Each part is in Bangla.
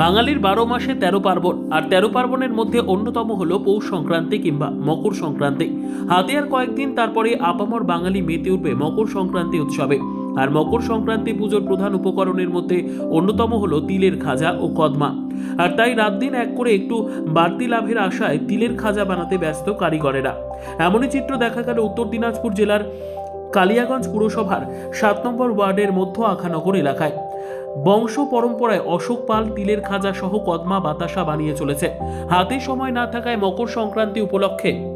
বাঙালির বারো মাসে তেরো পার্বণ, আর তেরো পার্বণের মধ্যে অন্যতম হলো পৌষ সংক্রান্তি কিংবা মকর সংক্রান্তি। হাতে আর কয়েকদিন তারপরে আপামর বাঙালি মেতে উঠবে মকর সংক্রান্তি উৎসবে। আর মকর সংক্রান্তি পুজোর প্রধান উপকরণের মধ্যে অন্যতম হলো তিলের খাজা ও কদমা। আর তাই রাত দিন এক করে একটু বাড়তি লাভের আশায় তিলের খাজা বানাতে ব্যস্ত কারিগরেরা। এমনই চিত্র দেখা গেল উত্তর দিনাজপুর জেলার কালিয়াগঞ্জ পুরসভার সাত নম্বর ওয়ার্ডের মধ্য আখানগর এলাকায়। বংশ পরম্পরায় অশোক পাল, তিলের খাজা সহ কদমা বাতাসা বানিয়ে চলেছে। হাতে সময় না থাকায় মকর সংক্রান্তি উপলক্ষে।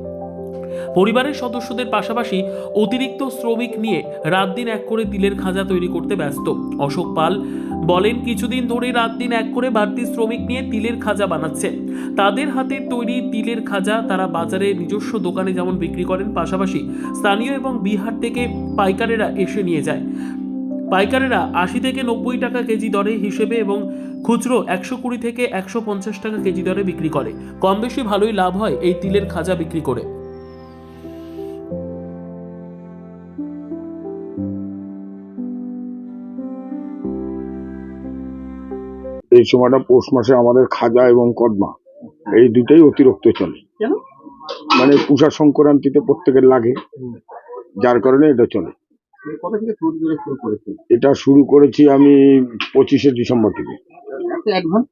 পরিবারের সদস্যদের পাশাপাশি অতিরিক্ত শ্রমিক নিয়ে রাত দিন এক করে তিলের খাজা তৈরি করতে ব্যস্ত। অশোক পাল বলেন, কিছুদিন ধরে রাত দিন এক করে বাড়তি শ্রমিক নিয়ে তিলের খাজা বানাচ্ছে। তাদের হাতের তৈরি তিলের খাজা তারা বাজারে নিজস্ব দোকানে যেমন বিক্রি করেন, পাশাপাশি স্থানীয় এবং বিহার থেকে পাইকারেরা এসে নিয়ে যায়। পাইকারেরা আশি থেকে নব্বই টাকা কেজি দরে হিসেবে এবং খুচরো একশো কুড়ি থেকে একশো পঞ্চাশ টাকা কেজি দরে বিক্রি করে। কম বেশি ভালোই লাভ হয় এই তিলের খাজা বিক্রি করে। এই সময়টা পৌষ মাসে আমাদের খাজা এবং কদমা এই দুটোই অতিরিক্ত চলে। মানে পূষা সংক্রান্তিতে প্রত্যেকের লাগে যার কারণে এটা চলে। কবে থেকে শুরু করে শুরু করেছে এটা শুরু করেছি আমি পঁচিশে ডিসেম্বর থেকে। অ্যাডভান্স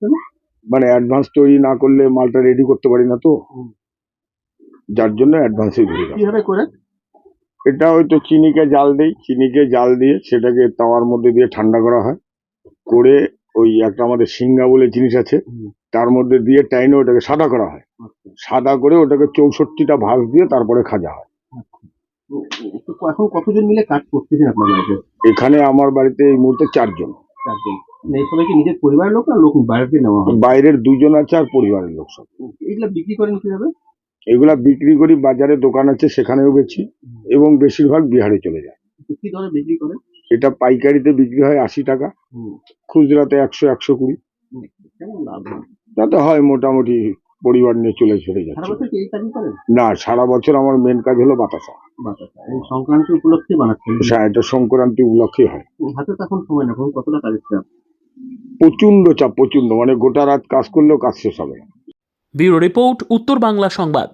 মানে অ্যাডভান্স তৈরি না করলে মালটা রেডি করতে পারি না তো। যার জন্য অ্যাডভান্সই ধরে। কীভাবে করে এটা হয়তো চিনিকে জাল দিই চিনিকে জাল দিয়ে সেটাকে তাওয়ার মধ্যে দিয়ে ঠান্ডা করা হয়। করে ওই একটা আমাদের সিঙ্গা বলে জিনিস আছে তার মধ্যে দিয়ে টাইনে ওটাকে সাদা করা হয়। আচ্ছা। সাদা করে ওটাকে চৌষট্টিটা ভাঁজ দিয়ে তারপরে খাজা হয়। এখন কতজন মিলে কাজ করতেছেন আপনার বাড়িতে? এখানে আমার বাড়িতে এই মুহূর্তে চারজন। চারজন। মানে এই সবাই কি নিজের পরিবারের লোক না লোক বাইরে নেওয়া হয়? বাইরের দুজন আছে আর পরিবারের লোক সব। এগুলো বিক্রি করেন কীভাবে? এগুলা বিক্রি করি বাজারে দোকান আছে সেখানেও বেচি এবং বেশিরভাগ বিহারে চলে যায়। কি দরে বিক্রি করেন? এটা পাইকারিতে বিক্রি হয় আশি টাকা খুচরাতে একশো একশো কুড়ি। তাতে হয় মোটামুটি পরিবার নিয়ে চলে চলে সারা যাচ্ছে বছর কি এই কাজই করেন? না সারা বছর আমার মেন কাজ হলো বাতাসা। বাতাসা। সংক্রান্তি উপলক্ষে বানাচ্ছেন? হ্যাঁ, এটা সংক্রান্তি উপলক্ষে হয়। হাতে তখন সময় না কতটা কাজের চাপ প্রচণ্ড চাপ প্রচণ্ড মানে গোটা রাত কাজ করলেও কাজ শেষ হবে না। ব্যুরো রিপোর্ট উত্তর বাংলা সংবাদ।